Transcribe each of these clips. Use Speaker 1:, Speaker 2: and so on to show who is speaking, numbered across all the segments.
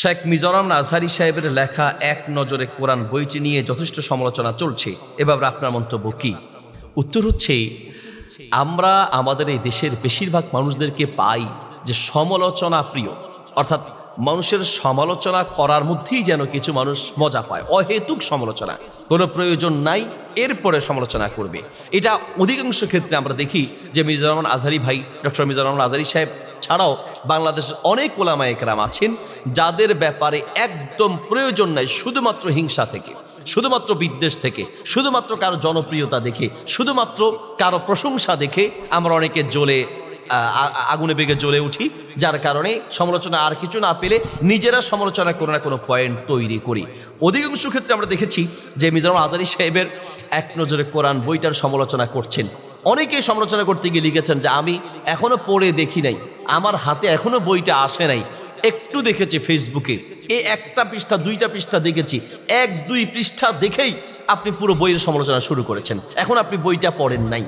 Speaker 1: শেখ মিজোরাম আজহারি সাহেবের লেখা এক নজরে কোরআন বইটি নিয়ে যথেষ্ট সমালোচনা চলছে। এবার আপনার মন্তব্য কি? উত্তর হচ্ছে, আমরা আমাদের এই দেশের বেশিরভাগ মানুষদেরকে পাই যে সমালোচনা প্রিয়। অর্থাৎ মানুষের সমালোচনা করার মধ্যেই যেন কিছু মানুষ মজা পায়। অহেতুক সমালোচনা। কোনো প্রয়োজন নাই, এরপরে সমালোচনা করবে। এটা অধিকাংশ ক্ষেত্রে আমরা দেখি যে মিজানুর রহমান আজহারি ভাই, ডক্টর মিজানুর রহমান আজহারি সাহেব ছাড়াও বাংলাদেশের অনেক ওলামা একরাম আছেন, যাদের ব্যাপারে একদম প্রয়োজন নাই শুধুমাত্র হিংসা থেকে, শুধুমাত্র বিদ্বেষ থেকে, শুধুমাত্র কারও জনপ্রিয়তা দেখে, শুধুমাত্র কারও প্রশংসা দেখে আমরা অনেকে জ্বলে আগুনে বেগে জ্বলে উঠি, যার কারণে সমালোচনা আর কিছু না পেলে নিজেরা সমালোচনা কোনো না কোনো পয়েন্ট তৈরি করি। অধিকাংশ ক্ষেত্রে আমরা দেখেছি যে মিজানুর আজারি সাহেবের এক নজরে কোরআন বইটার সমালোচনা করছেন। অনেকেই সমালোচনা করতে গিয়ে লিখেছেন যে আমি এখনও পড়ে দেখি নাই, আমার হাতে এখনও বইটা আসে নাই, একটু দেখেছি ফেসবুকে এই একটা পৃষ্ঠা, দুইটা পৃষ্ঠা দেখেছি, এক, দুই পৃষ্ঠা দেখেই আপনি পুরো বইয়ের সমালোচনা শুরু করেছেন। এখন আপনি বইটা পড়েন নাই,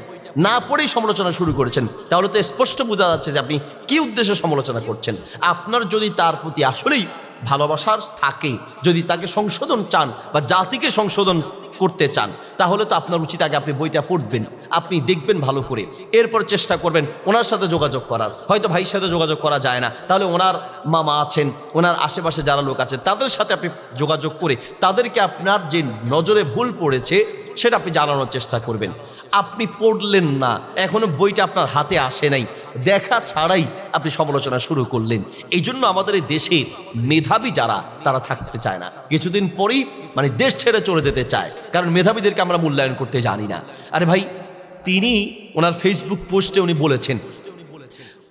Speaker 1: না পড়েই সমালোচনা শুরু করেছেন, তাহলে তো স্পষ্ট বোঝা যাচ্ছে যে আপনি কি উদ্দেশ্যে সমালোচনা করছেন। আপনার যদি তার প্রতি আসলেই ভালোবাসার থাকে। যদি তাকে সংশোধন চান বা জাতিকে সংশোধন করতে চান, তাহলে তো আপনার উচিত আগে আপনি বইটা পড়বেন। আপনি দেখবেন ভালো করে। এরপর চেষ্টা করবেন ওনার সাথে যোগাযোগ করার। হয়তো ভাইয়ের সাথে যোগাযোগ করা যায় না। তাহলে ওনার মামা আছেন, ওনার আশেপাশে যারা লোক আছেন, তাদের সাথে আপনি যোগাযোগ করে তাদেরকে আপনার যে নজরে ভুল পড়েছে সেটা আপনি জানানোর চেষ্টা করবেন। আপনি পড়লেন না, এখনও বইটা আপনার হাতে আসে নাই। দেখা ছাড়াই আপনি সমালোচনা শুরু করলেন। এই জন্য আমাদের এই দেশে মেধাবী যারা, তারা থাকতে চায় না। কিছুদিন পরেই মানে দেশ ছেড়ে চলে যেতে চায়। কারণ মেধাবীদেরকে আমরা মূল্যায়ন করতে জানি না। আরে ভাই, তিনি ওনার ফেসবুক পোস্টে উনি বলেছেন,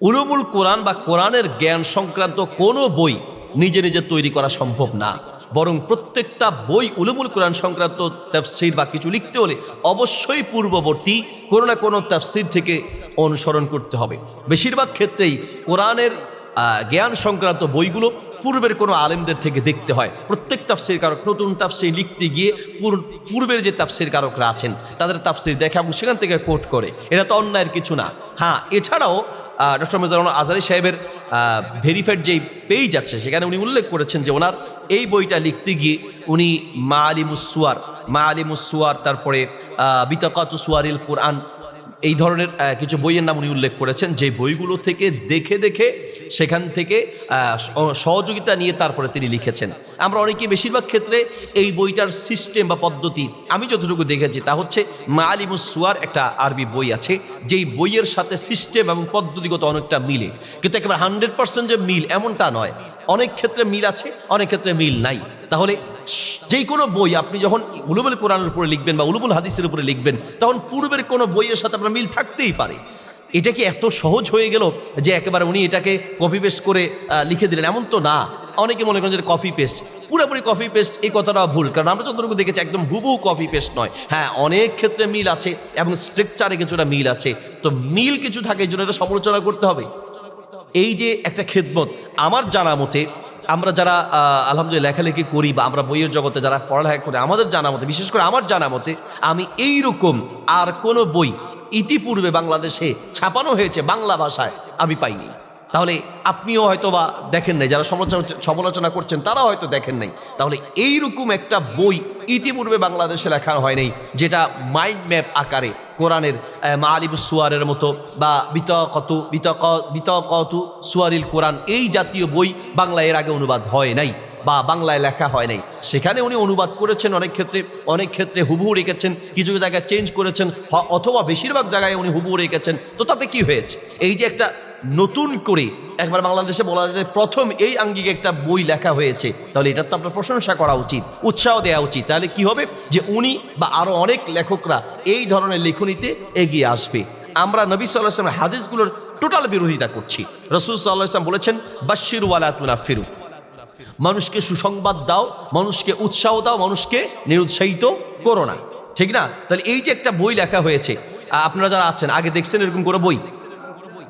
Speaker 1: উলুমুল কোরআন বা কোরআনের জ্ঞান সংক্রান্ত কোনো বই নিজে নিজে তৈরি করা সম্ভব না। বরং প্রত্যেকটা বই উলুমুল কোরআন সংক্রান্ত তাফসির বা কিছু লিখতে হলে অবশ্যই পূর্ববর্তী কোনো না কোনো তাফসির থেকে অনুসরণ করতে হবে। বেশিরভাগ ক্ষেত্রেই কোরআনের জ্ঞান সংক্রান্ত বইগুলো পূর্বের কোনো আলেমদের থেকে দেখতে হয়। প্রত্যেক তাফসির কারক, নতুন তাফসির লিখতে গিয়ে পূর্বের যে তাফসির কারকরা আছেন, তাদের তাফসির দেখে এবং সেখান থেকে কোট করে। এটা তো অন্যায়ের কিছু না। হ্যাঁ এছাড়াও ডক্টর মেজারুল আজারি সাহেবের ভেরিফাইড যেই পেজ আছে, সেখানে উনি উল্লেখ করেছেন যে ওনার এই বইটা লিখতে গিয়ে উনি মা আলিমুসুয়ার মা আলিমুসুয়ার তারপরে বিতকাত সুয়ারিল কোরআন, এই ধরনের কিছু বইয়ের নাম উনি উল্লেখ করেছেন যে বইগুলো থেকে দেখে দেখে সেখান থেকে সহযোগিতা নিয়ে তারপরে তিনি লিখেছেন। আমরা অনেকে বেশিরভাগ ক্ষেত্রে এই বইটার সিস্টেম বা পদ্ধতি আমি যতটুকু দেখেছি তা হচ্ছে মালিমুস সুয়ার একটা আরবি বই আছে, যেই বইয়ের সাথে সিস্টেম এবং পদ্ধতিগত অনেকটা মিলে। কিন্তু একেবারে হান্ড্রেড পার্সেন্ট যে মিল এমনটা নয়। অনেক ক্ষেত্রে মিল আছে, অনেক ক্ষেত্রে মিল নাই। তাহলে যেই কোনো বই আপনি যখন উলুবুল কোরআনের উপরে লিখবেন বা উলুবুল হাদিসের উপরে লিখবেন, তখন পূর্বের কোনো বইয়ের সাথে আপনার মিল থাকতেই পারে। এটা কি এত সহজ হয়ে গেল যে একেবারে উনি এটাকে কপি পেস্ট করে লিখে দিলেন? এমন তো না। অনেকে মনে করেন যে কপি পেস্ট পুরোপুরি কপি পেস্ট এই কথাটা ভুল। কারণ আমরা যতটুকু দেখেছি, একদম হুবু কপি পেস্ট নয়। হ্যাঁ অনেক ক্ষেত্রে মিল আছে এবং স্ট্রাকচারে কিছুটা মিল আছে। তো মিল কিছু থাকে, এই জন্য এটা সমালোচনা করতে হবে। এই যে একটা খেদমত, আমার জানা মতে, আমরা যারা আলহামদুলিল্লাহ লেখালেখি করি বা আমরা বইয়ের জগতে যারা পড়ালেখা করি, আমাদের জানা মতে, বিশেষ করে আমার জানা মতে, আমি এইরকম আর কোনো বই ইতিপূর্বে বাংলাদেশে ছাপানো হয়েছে বাংলা ভাষায়, আমি পাইনি। তাহলে আপনিও হয়তো বা দেখেন নাই, যারা সমালোচনা সমালোচনা করছেন, তারাও হয়তো দেখেন নাই। তাহলে এইরকম একটা বই ইতিপূর্বে বাংলাদেশে লেখা হয় নাই, যেটা মাইন্ড ম্যাপ আকারে কোরআনের মালিব সুয়ারের মতো বা বিতকত বিতক বিতকতু সুয়ারিল কোরআন, এই জাতীয় বই বাংলায় এর আগে অনুবাদ হয় নাই। বা বাংলায় লেখা হয় নাই। সেখানে উনি অনুবাদ করেছেন অনেক ক্ষেত্রে অনেক ক্ষেত্রে হুবহু রেখেছেন, কিছু জায়গায় চেঞ্জ করেছেন অথবা বেশিরভাগ জায়গায় উনি হুবহু রেখেছেন। তো তাতে কি হয়েছে? এই যে একটা নতুন করে একবার বাংলাদেশে বলা যায় প্রথম এই আঙ্গিকে একটা বই লেখা হয়েছে, তাহলে এটার তো আপনার প্রশংসা করা উচিত, উৎসাহ দেওয়া উচিত। তাহলে কি হবে? যে উনি বা আরও অনেক লেখকরা এই ধরনের লেখনীতে এগিয়ে আসবে। আমরা নবী সাল্লাহ হাদিসগুলোর টোটাল বিরোধিতা করছি। রসুল সাল্লাহ বলেছেন বাশির ওয়ালা তুনা ফিরু মানুষকে সুসংবাদ দাও, মানুষকে উৎসাহ দাও, মানুষকে নিরুৎসাহিত করো না। ঠিক না? তাহলে এই যে একটা বই লেখা হয়েছে আপনারা যারা আছেন, আগে দেখছেন এরকম কোনো বই?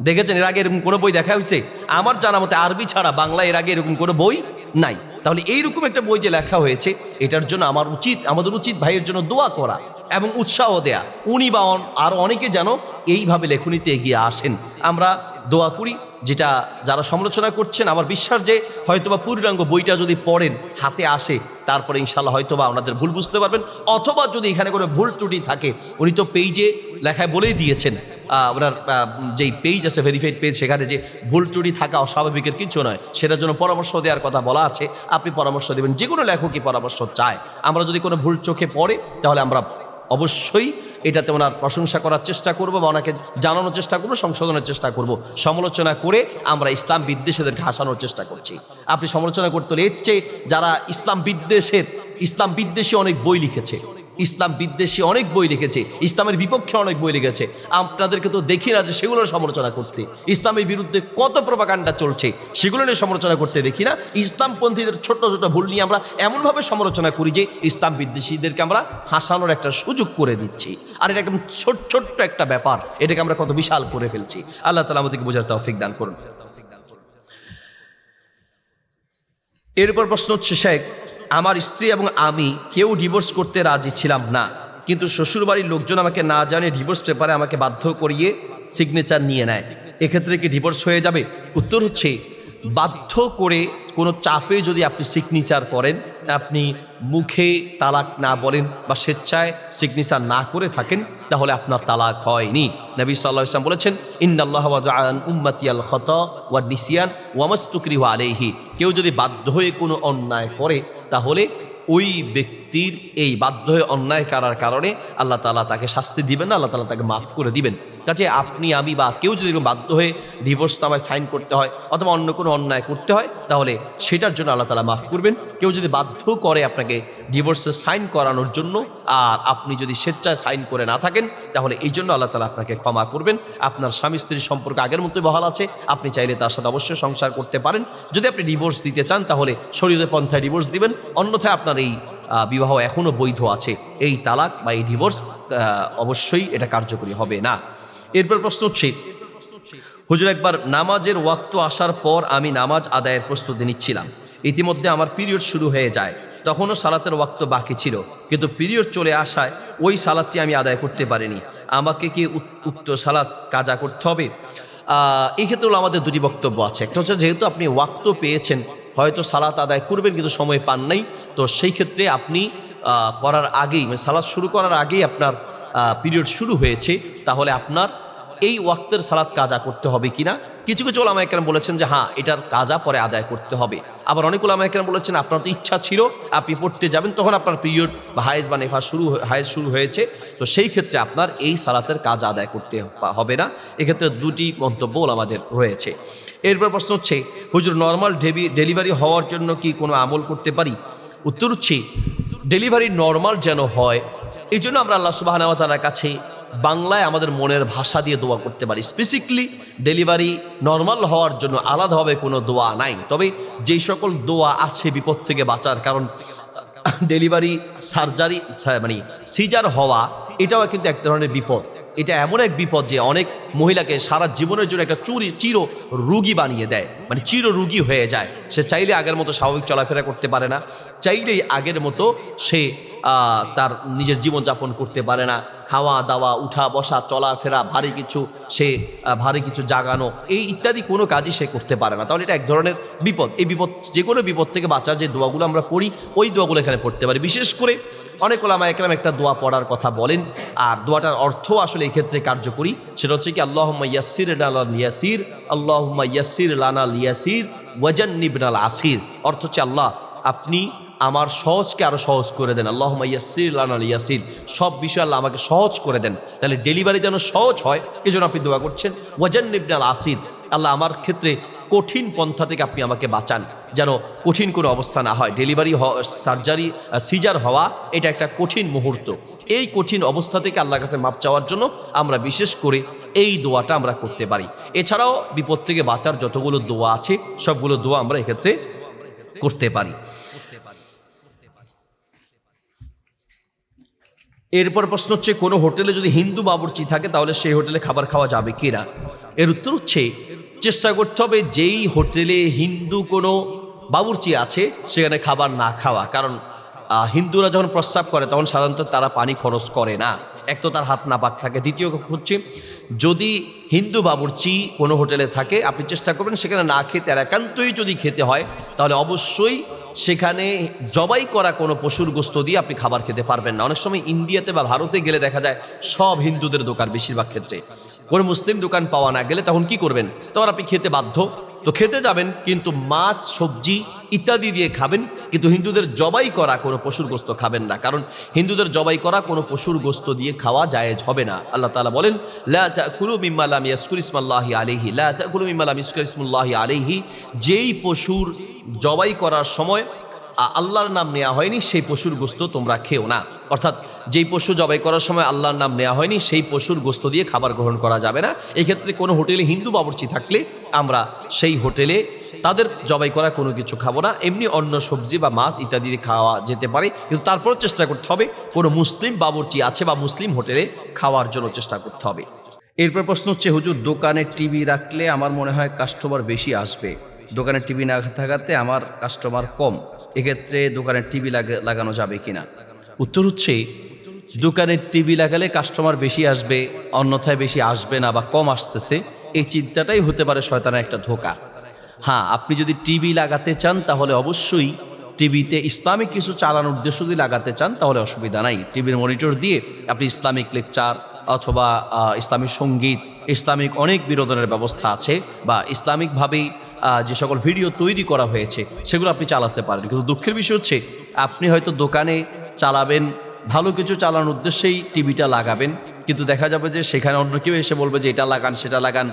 Speaker 1: দেখেছেন? এর আগে এরকম কোনো বই দেখা হয়েছে? আমার জানা মতে আরবি ছাড়া বাংলা এর আগে এরকম কোনো বই নাই। তাহলে এইরকম একটা বই যে লেখা হয়েছে, এটার জন্য আমার উচিত, আমাদের উচিত ভাইয়ের জন্য দোয়া করা এবং উৎসাহ দেয়া। উনি বা আরও অনেকে যেন এইভাবে লেখনীতে এগিয়ে আসেন। আমরা দোয়া করি যেটা যারা সমালোচনা করছেন, আমার বিশ্বাস যে হয়তোবা পূর্ণাঙ্গ বইটা যদি পড়েন, হাতে আসে, তারপরে ইনশাল্লাহ হয়তোবা ওনাদের ভুল বুঝতে পারবেন। অথবা যদি এখানে কোনো ভুল ত্রুটি থাকে, উনি তো পেজে লেখায় বলেই দিয়েছেন। ওনার যেই পেজ আছে ভেরিফাইড পেজ সেখানে যে ভুল ত্রুটি থাকা অস্বাভাবিকের কিছু নয়। সেটার জন্য পরামর্শ দেওয়ার কথা বলা আছে। আপনি পরামর্শ দেবেন যে কোনো লেখকই পরামর্শ চায়। আমরা যদি কোনো ভুল চোখে পড়ে, তাহলে আমরা অবশ্যই এটাতে ওনার প্রশংসা করার চেষ্টা করব বা ওনাকে জানানোর চেষ্টা করব, সংশোধনের চেষ্টা করব। সমালোচনা করে আমরা ইসলাম বিদ্বেষীদেরকে হাসানোর চেষ্টা করছি। আপনি সমালোচনা করতে হলে এর চেয়ে যারা ইসলাম বিদ্বেষের, ইসলাম বিদ্বেষী অনেক বই লিখেছে। ইসলাম বিদ্বেষী অনেক বই লিখেছে, ইসলামের বিপক্ষে অনেক বই লিখেছে। আপনাদেরকে তো দেখি না যে সেগুলো সমালোচনা করতে। ইসলামের বিরুদ্ধে কত প্রপাকাণ্ডা চলছে, সেগুলো নিয়ে সমালোচনা করতে দেখি না। ইসলামপন্থীদের ছোট ছোট ভুল নিয়ে আমরা এমনভাবে সমালোচনা করি যে ইসলাম বিদ্বেষীদেরকে আমরা হাসানোর একটা সুযোগ করে দিচ্ছি। আর এটা একদম ছোট, ছোট্ট একটা ব্যাপার, এটাকে আমরা কত বিশাল করে ফেলছি। আল্লাহ তালা আমাদেরকে বোঝার তৌফিক দান করুন। এরপর প্রশ্ন হচ্ছে, শেখ আমার স্ত্রী এবং আমি কেউ ডিভোর্স করতে রাজি ছিলাম না। কিন্তু শ্বশুরবাড়ির লোকজন আমাকে না জানে ডিভোর্স পেপারে আমাকে বাধ্য করিয়ে সিগনেচার নিয়ে নেয়। এক্ষেত্রে কি ডিভোর্স হয়ে যাবে? উত্তর হচ্ছে বাধ্য করে কোনো চাপে যদি আপনি সিগনেচার করেন, আপনি মুখে তালাক না বলেন বা স্বেচ্ছায় সিগনেচার না করে থাকেন, তাহলে আপনার তালাক হয়নি। নবী সাল্লাহ ইসলাম বলেছেন ইন্দাল্লাহ উম্মাতিয়াল ওয়া নিসিয়ান ওয়ামাস্তুকরি আলেহি কেউ যদি বাধ্য হয়ে কোনো অন্যায় করে, তাহলে ওই ব্যক্তির এই বাধ্য হয়ে অন্যায় করার কারণে আল্লাহ তালা তাকে শাস্তি দিবেন আল্লাহ তালা তাকে মাফ করে দিবেন। কাজে আপনি, আমি বা কেউ যদি বাধ্য হয়ে ডিভোর্স নামায় সাইন করতে হয় অথবা অন্য কোনো অন্যায় করতে হয়, তাহলে সেটার জন্য আল্লাহ তালা মাফ করবেন। কেউ যদি বাধ্য করে আপনাকে ডিভোর্সে সাইন করানোর জন্য আর আপনি যদি স্বেচ্ছায় সাইন করে না থাকেন, তাহলে এই জন্য আল্লাহ তালা আপনাকে ক্ষমা করবেন। আপনার স্বামী স্ত্রীর সম্পর্ক আগের মতোই বহাল আছে, আপনি চাইলে তার সাথে অবশ্যই সংসার করতে পারেন। যদি আপনি ডিভোর্স দিতে চান, তাহলে শরীরে পন্থায় ডিভোর্স দিবেন। অন্যথায় আপনার এই বিবাহ এখনও বৈধ আছে। এই তালাক বা এই ডিভোর্স অবশ্যই এটা কার্যকরী হবে না। এরপর প্রশ্ন হচ্ছে, হুজুর একবার নামাজের ওয়াক্ত আসার পর আমি নামাজ আদায়ের প্রস্তুতি নিচ্ছিলাম। ইতিমধ্যে আমার পিরিয়ড শুরু হয়ে যায়। তখনও সালাতের ওয়াক্ত বাকি ছিল। কিন্তু পিরিয়ড চলে আসায় ওই সালাদটি আমি আদায় করতে পারিনি। আমাকে কি উক্ত সালাদ কাজা করতে হবে? এই ক্ষেত্রে আমাদের দুটি বক্তব্য আছে। একটা হচ্ছে, যেহেতু আপনি ওয়াক্ত পেয়েছেন হয়তো সালাত আদায় করবেন কিন্তু সময় পান নাই। তো সেই ক্ষেত্রে আপনি করার আগেই মানে সালাদ শুরু করার আগেই আপনার পিরিয়ড শুরু হয়েছে। তাহলে আপনার এই ওয়াক্তের সালাদ কাজা করতে হবে কিনা? কিছু কিছু ওলামা একরাম বলেছেন যে হ্যাঁ এটার কাজা পরে আদায় করতে হবে। আবার অনেক ওলামা একরাম বলেছেন, আপনার তো ইচ্ছা ছিল, আপনি পড়তে যাবেন, তখন আপনার পিরিয়ড বা হায়েজ বা নেফা শুরু হায়েজ শুরু হয়েছে। তো সেই ক্ষেত্রে আপনার এই সালাতের কাজ আদায় করতে হবে না। এক্ষেত্রে দুটি মন্তব্য ওলামাদের রয়েছে। এরপর প্রশ্ন হচ্ছে, হুজুর নর্মাল ডেলিভারি হওয়ার জন্য কি কোনো আমল করতে পারি? উত্তর হচ্ছে ডেলিভারি নর্মাল যেন হয় এই জন্য আমরা আল্লাহ সুবাহ কাছে বাংলায় আমাদের মনের ভাষা দিয়ে দোয়া করতে পারি। স্পেসিকলি ডেলিভারি নর্মাল হওয়ার জন্য আলাদাভাবে কোনো দোয়া নাই। তবে যেই সকল দোয়া আছে বিপদ থেকে বাঁচার কারণ ডেলিভারি সার্জারি মানে সিজার হওয়া, এটাও কিন্তু এক ধরনের বিপদ। এটা এমন এক বিপদ যে অনেক মহিলাকে সারা জীবনের জন্য একটা চুরি, চির রুগী বানিয়ে দেয়। মানে চির রুগী হয়ে যায়। সে চাইলে আগের মতো স্বাভাবিক চলাফেরা করতে পারে না। চাইলেই আগের মতো সে তার নিজের জীবনযাপন করতে পারে না। খাওয়া, দাওয়া, উঠা, বসা, চলাফেরা, ভারী কিছু সে ভারী কিছু জাগানো, এই ইত্যাদি কোনো কাজই সে করতে পারে না। তাহলে এটা এক ধরনের বিপদ। এই বিপদ, যে কোনো বিপদ থেকে বাঁচার যে দোয়াগুলো আমরা পড়ি, ওই দোয়াগুলো এখানে পড়তে পারি। বিশেষ করে অনেক ওলামা একরাম একটা দোয়া পড়ার কথা বলেন। আর দোয়াটার অর্থ আসলে এই ক্ষেত্রে কার্যকরী। সেটা হচ্ছে কি আল্লাহ ইয়াসির ইয়াসির আল্লাহ ইয়াসির লানা লিয়াসির ওয়াজান্নিবনাল আসির। অর্থ হচ্ছে আল্লাহ, আপনি আমার সহজকে আরও সহজ করে দেন। আল্লাহ ইয়াসির লানা ইয়াসির, সব বিষয় আল্লাহ আমাকে সহজ করে দেন। তাহলে ডেলিভারি যেন সহজ হয় এই জন্য আপনি দোয়া করছেন। ওয়াজান্নিবনাল আসির, আল্লাহ আমার ক্ষেত্রে কঠিন পন্থা থেকে আপনি আমাকে বাঁচান, যেন কঠিন কোনো অবস্থা না হয়। ডেলিভারি সার্জারি সিজার হওয়া, এটা একটা কঠিন মুহূর্ত। এই কঠিন অবস্থা থেকে আল্লাহর কাছে মাপ চাওয়ার জন্য আমরা বিশেষ করে এই দোয়াটা আমরা করতে পারি। এছাড়াও বিপদ থেকে বাঁচার যতগুলো দোয়া আছে, সবগুলো দোয়া আমরা এক্ষেত্রে করতে পারি। এরপর প্রশ্ন হচ্ছে, কোনো হোটেলে যদি হিন্দু বাবুর্চি থাকে, তাহলে সেই হোটেলে খাবার খাওয়া যাবে কি না এর উত্তর হচ্ছে চেষ্টা করতে হবে, যেই হোটেলে হিন্দু কোনো বাবুর্চি আছে, সেখানে খাবার না খাওয়া। কারণ হিন্দুরা যখন প্রস্রাব করে, তখন সাধারণত তারা পানি খরচ করে না। এক তো তার হাত না পাক থাকে। দ্বিতীয় হচ্ছে, যদি হিন্দু বাবুর্চি কোনো হোটেলে থাকে, আপনি চেষ্টা করবেন সেখানে না খেতে আর একান্তই যদি খেতে হয়, তাহলে অবশ্যই সেখানে জবাই করা কোনো পশুর গোস্ত দিয়ে আপনি খাবার খেতে পারবেন না। অনেক সময় ইন্ডিয়াতে বা ভারতে গেলে দেখা যায়, সব হিন্দুদের দোকান বেশিরভাগ ক্ষেত্রে। কোনো মুসলিম দোকান পাওয়া না গেলে তখন কি করবেন? তখন আপনি খেতে বাধ্য। তো খেতে যাবেন, কিন্তু মাছ, সবজি ইত্যাদি দিয়ে খাবেন, কিন্তু হিন্দুদের জবাই করা কোনো পশুর গোস্ত খাবেন না। কারণ হিন্দুদের জবাই করা কোনো পশুর গোস্ত দিয়ে খাওয়া জায়েজ হবে না। আল্লাহ তালা বলেন, লা তাকুলু মিম্মা লাম ইয়াসকুর ইসমাল্লাহি আলাইহি। লা তাকুলু মিম্মা লাম ইয়াসকুর ইসমুল্লাহি আলাইহি। যেই পশুর জবাই করার সময় আল্লাহর নাম নেওয়া হয়নি, সেই পশুর গোস্ত তোমরা খেও না। অর্থাৎ যেই পশু জবাই করার সময় আল্লাহর নাম নেওয়া হয়নি, সেই পশুর গোস্ত দিয়ে খাবার গ্রহণ করা যাবে না। এক্ষেত্রে কোনো হোটেলে হিন্দু বাবুর্চি থাকলে আমরা সেই হোটেলে তাদের জবাই করা কোনো কিছু খাব না। এমনি অন্য সবজি বা মাছ ইত্যাদি খাওয়া যেতে পারে, কিন্তু তারপরও চেষ্টা করতে হবে, কোনো মুসলিম বাবুর্চি আছে বা মুসলিম হোটেলে খাওয়ার জন্য চেষ্টা করতে হবে। এরপর প্রশ্ন হচ্ছে, হুজুর, দোকানে টিভি রাখলে আমার মনে হয় কাস্টমার বেশি আসবে। দোকানে টিভি না থাকাতে আমার কাস্টমার কম। এক্ষেত্রে দোকানে টিভি লাগানো যাবে কিনা? উত্তর হচ্ছে দোকানে টিভি লাগালে কাস্টমার বেশি আসবে অন্যথায় বেশি আসবে না বা কম আসতেছে। এই চিন্তাটাই হতে পারে শয়তানের একটা ধোকা। হ্যাঁ আপনি যদি টিভি লাগাতে চান তাহলে অবশ্যই টিভিতে ইসলামিক কিছু চালানোর উদ্দেশ্য যদি লাগাতে চান, তাহলে অসুবিধা নাই। টিভির মনিটর দিয়ে আপনি ইসলামিক লেকচার অথবা ইসলামিক সংগীত, ইসলামিক অনেক বিনোদনের ব্যবস্থা আছে বা ইসলামিকভাবেই যে সকল ভিডিও তৈরি করা হয়েছে, সেগুলো আপনি চালাতে পারেন। কিন্তু দুঃখের বিষয় হচ্ছে, আপনি হয়তো দোকানে চালাবেন, ভালো কিছু চালানোর উদ্দেশ্যেই টিভিটা লাগাবেন, কিন্তু দেখা যাবে যে সেখানে অন্য কেউ এসে বলবে যে, এটা লাগান, সেটা লাগান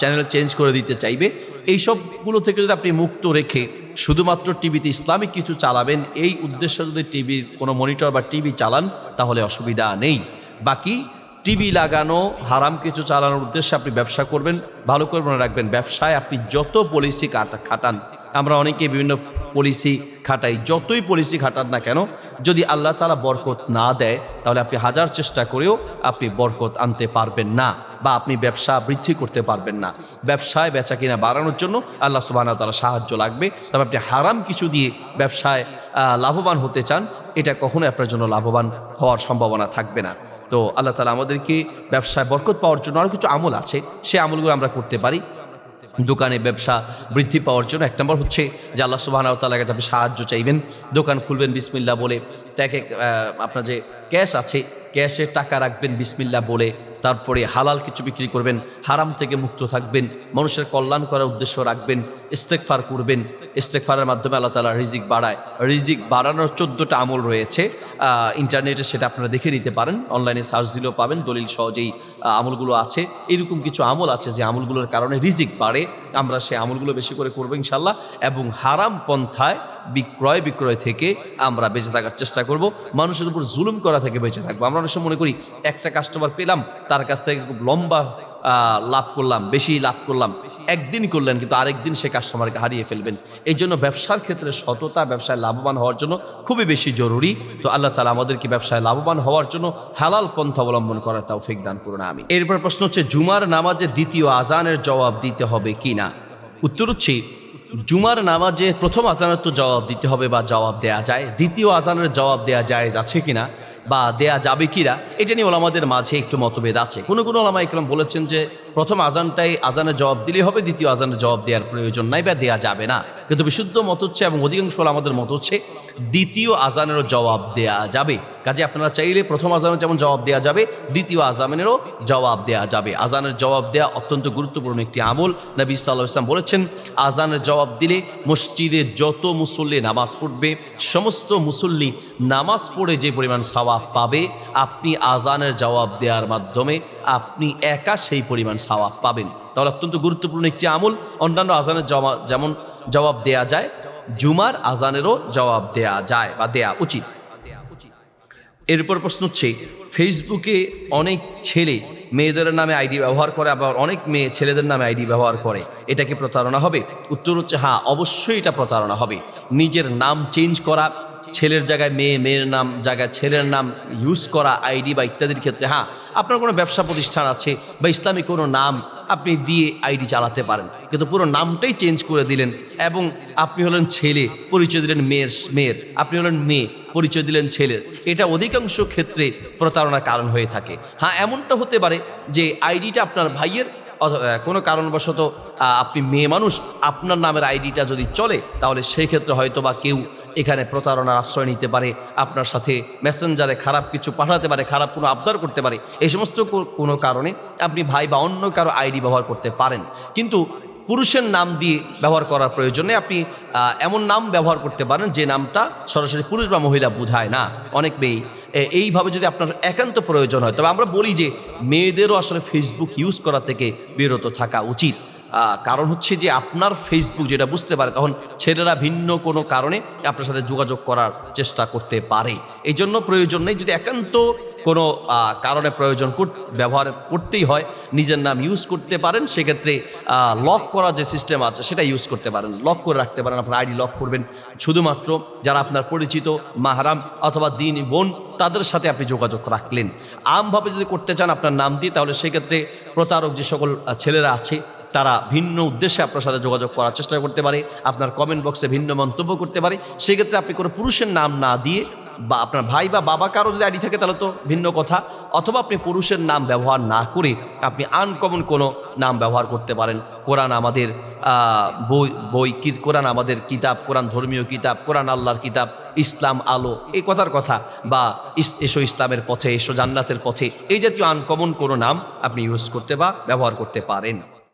Speaker 1: চ্যানেল চেঞ্জ করে দিতে চাইবে। এই সবগুলো থেকে যদি আপনি মুক্ত রেখে শুধুমাত্র টিভিতে ইসলামিক কিছু চালাবেন, এই উদ্দেশ্যে যদি টিভির কোনো মনিটর বা টিভি চালান, তাহলে অসুবিধা নেই। বাকি, টিভি লাগানো, হারাম কিছু চালানোর উদ্দেশ্যে আপনি ব্যবসা করবেন ভালো করে মনে রাখবেন, ব্যবসায় আপনি যত পলিসি খাটান, আমরা অনেকে বিভিন্ন পলিসি খাটাই, যতই পলিসি খাটান না কেন, যদি আল্লাহ তালা বরকত না দেয়, তাহলে আপনি হাজার চেষ্টা করেও আপনি বরকত আনতে পারবেন না বা আপনি ব্যবসা বৃদ্ধি করতে পারবেন না। ব্যবসায় বেচা কিনা বাড়ানোর জন্য আল্লাহ সুবাহ তালা সাহায্য লাগবে। তবে আপনি হারাম কিছু দিয়ে ব্যবসায় লাভবান হতে চান, এটা কখনোই আপনার জন্য লাভবান হওয়ার সম্ভাবনা থাকবে না। তো আল্লাহ তালা আমাদেরকে ব্যবসায় বরকত পাওয়ার জন্য আরও কিছু আমল আছে। সেই আমলগুলো আমরা করতে পারি। দোকানে ব্যবসা বৃদ্ধি পাওয়ার জন্য এক নম্বর হচ্ছে যে আল্লাহ সুবাহ তালার কাছে আপনি সাহায্য চাইবেন। দোকান খুলবেন বিসমিল্লা বলে। ট্যাকে আপনার যে ক্যাশ আছে ক্যাশে টাকা রাখবেন বিসমিল্লা বলে, তারপরে হালাল কিছু বিক্রি করবেন, হারাম থেকে মুক্ত থাকবেন, মানুষের কল্যাণ করার উদ্দেশ্য রাখবেন ইস্তেকফার করবেন ইস্তেকফারের মাধ্যমে আল্লাহ তালা রিজিক বাড়ায়, রিজিক বাড়ানোর চোদ্দোটা আমল রয়েছে ইন্টারনেটে সেটা আপনারা দেখে নিতে পারেন, অনলাইনে সার্চ দিলেও পাবেন, দলিল সহজেই আমলগুলো আছে, এরকম কিছু আমল আছে যে আমলগুলোর কারণে রিজিক বাড়ে, আমরা সেই আমলগুলো বেশি করে করব ইনশাল্লাহ এবং হারাম পন্থায় বিক্রয় বিক্রয় থেকে আমরা বেঁচে থাকার চেষ্টা করব, মানুষের উপর জুলুম করা থেকে বেঁচে থাকব, আমরা অনেক সময় মনে করি একটা কাস্টমার পেলাম, তার কাছ থেকে খুব লম্বা লাভ করলাম, বেশি লাভ করলাম। একদিন করলেন, কিন্তু আরেকদিন সে কাস্টমারকে হারিয়ে ফেলবেন। এই জন্য ব্যবসার ক্ষেত্রে সততা, ব্যবসায় লাভবান হওয়ার জন্য খুবই বেশি জরুরি। তো আল্লাহ তালা আমাদেরকে ব্যবসায় লাভবান হওয়ার জন্য হালাল পন্থা অবলম্বন করার তাও ফেক দান করুন আমি এরপর প্রশ্ন হচ্ছে, জুমার নামাজে দ্বিতীয় আজানের জবাব দিতে হবে কি না উত্তর হচ্ছে, জুমার নামাজে প্রথম আজানের তো জবাব দিতে হবে বা জবাব দেয়া যায়। দ্বিতীয় আজানের জবাব দেয়া যায় আছে কিনা? বা দেয়া যাবে কিনা এটা নিয়ে ওলামাদের মাঝে একটু মতভেদ আছে। কোনো কোনো ওলামা ইকরাম বলেছেন যে প্রথম আজানটাই আজানের জবাব দিলেই হবে, দ্বিতীয় আজানের জবাব দেওয়ার প্রয়োজন নাই বা দেওয়া যাবে না। কিন্তু বিশুদ্ধ মত হচ্ছে এবং অধিকাংশ আমাদের মত হচ্ছে, দ্বিতীয় আজানেরও জবাব দেয়া যাবে। কাজে আপনারা চাইলে প্রথম আজানের যেমন জবাব দেওয়া যাবে, দ্বিতীয় আজানেরও জবাব দেওয়া যাবে। আজানের জবাব দেওয়া অত্যন্ত গুরুত্বপূর্ণ একটি আমল। নবী সাল্লাহ ইসলাম বলেছেন, আজানের জবাব দিলে মসজিদে যত মুসল্লি নামাজ পড়বে, সমস্ত মুসল্লি নামাজ পড়ে যে পরিমাণ সওয়াব পাবে, আপনি আজানের জবাব দেওয়ার মাধ্যমে আপনি একা সেই পরিমাণ সওয়াব পাবেন। তাহলে অত্যন্ত গুরুত্বপূর্ণ একটি আমল। অন্যান্য আজানের জমা যেমন জবাব দেয়া যায়, জুমার আজানেরও জবাব দেয়া যায় বা দেয়া উচিত। এরপর প্রশ্ন হচ্ছে, ফেসবুকে অনেক ছেলে মেয়েদের নামে আইডি ব্যবহার করে, আবার অনেক মেয়ে ছেলেদের নামে আইডি ব্যবহার করে। এটা কি প্রতারণা হবে? উত্তর হচ্ছে হ্যাঁ অবশ্যই এটা প্রতারণা হবে। নিজের নাম চেঞ্জ করা ছেলের জায়গায় মেয়ে, মেয়ের নাম, জায়গায় ছেলের নাম ইউজ করা আইডি বা ইত্যাদির ক্ষেত্রে হ্যাঁ আপনার কোনো ব্যবসা প্রতিষ্ঠান আছে বা ইসলামিক কোনো নাম আপনি দিয়ে আইডি চালাতে পারেন, কিন্তু পুরো নামটাই চেঞ্জ করে দিলেন এবং আপনি হলেন ছেলে, পরিচয় দিলেন মেয়ের মেয়ের, আপনি হলেন মেয়ে, পরিচয় দিলেন ছেলের। এটা অধিকাংশ ক্ষেত্রে প্রতারণার কারণ হয়ে থাকে। হ্যাঁ এমনটা হতে পারে যে আইডিটা আপনার ভাইয়ের কোনো কারণবশত আপনি মেয়ে মানুষ, আপনার নামের আইডিটা যদি চলে, তাহলে সেই ক্ষেত্রে হয়তো বা কেউ এখানে প্রতারণার আশ্রয় নিতে পারে, আপনার সাথে মেসেঞ্জারে খারাপ কিছু পাঠাতে পারে, খারাপ কোনো আবদার করতে পারে, এই সমস্ত কোনো কারণে আপনি ভাই বা অন্য কারও আইডি ব্যবহার করতে পারেন। কিন্তু পুরুষের নাম দিয়ে ব্যবহার করার প্রয়োজনে আপনি এমন নাম ব্যবহার করতে পারেন যে নামটা সরাসরি পুরুষ বা মহিলা বোঝায় না। অনেক মেয়ে এইভাবে যদি আপনার একান্ত প্রয়োজন হয়, তবে আমরা বলি যে মেয়েদেরও আসলে ফেসবুক ইউজ করা থেকে বিরত থাকা উচিত। কারণ হচ্ছে যে আপনার ফেসবুক যেটা বুঝতে পারে, তখন ছেলেরা ভিন্ন কোনো কারণে আপনার সাথে যোগাযোগ করার চেষ্টা করতে পারে। এই জন্য প্রয়োজন নেই, যদি একান্ত কোনো কারণে প্রয়োজন কর- ব্যবহার করতেই হয়, নিজের নাম ইউজ করতে পারেন, সেক্ষেত্রে লক করার যে সিস্টেম আছে, সেটা ইউজ করতে পারেন। লক করে রাখতে পারেন, আপনার আইডি লক করবেন। শুধুমাত্র যারা আপনার পরিচিত, মাহারাম অথবা দিন বোন, তাদের সাথে আপনি যোগাযোগ রাখলেন। আমভাবে যদি করতে চান আপনার নাম দিয়ে, তাহলে সেক্ষেত্রে প্রতারক যে সকল ছেলেরা আছে তারা ভিন্ন উদ্দেশ্যে আপনার সাথে যোগাযোগ করার চেষ্টা করতে পারে, আপনার কমেন্ট বক্সে ভিন্ন মন্তব্য করতে পারে। সেক্ষেত্রে আপনি কোনো পুরুষের নাম না দিয়ে বা আপনার ভাই বা বাবা কারও যদি আইডি থাকে তাহলে তো ভিন্ন কথা। অথবা আপনি পুরুষের নাম ব্যবহার না করে আপনি আনকমন কোনো নাম ব্যবহার করতে পারেন। কোরআন আমাদের বই বই কি, কোরআন আমাদের কিতাব, কোরআন ধর্মীয় কিতাব, কোরআন আল্লাহর কিতাব, ইসলাম আলো, এই কথার কথা। বা এসো ইসলামের পথে, এসো জান্নাতের পথে, এই জাতীয় আনকমন কোনো নাম আপনি ইউজ করতে বা ব্যবহার করতে পারেন।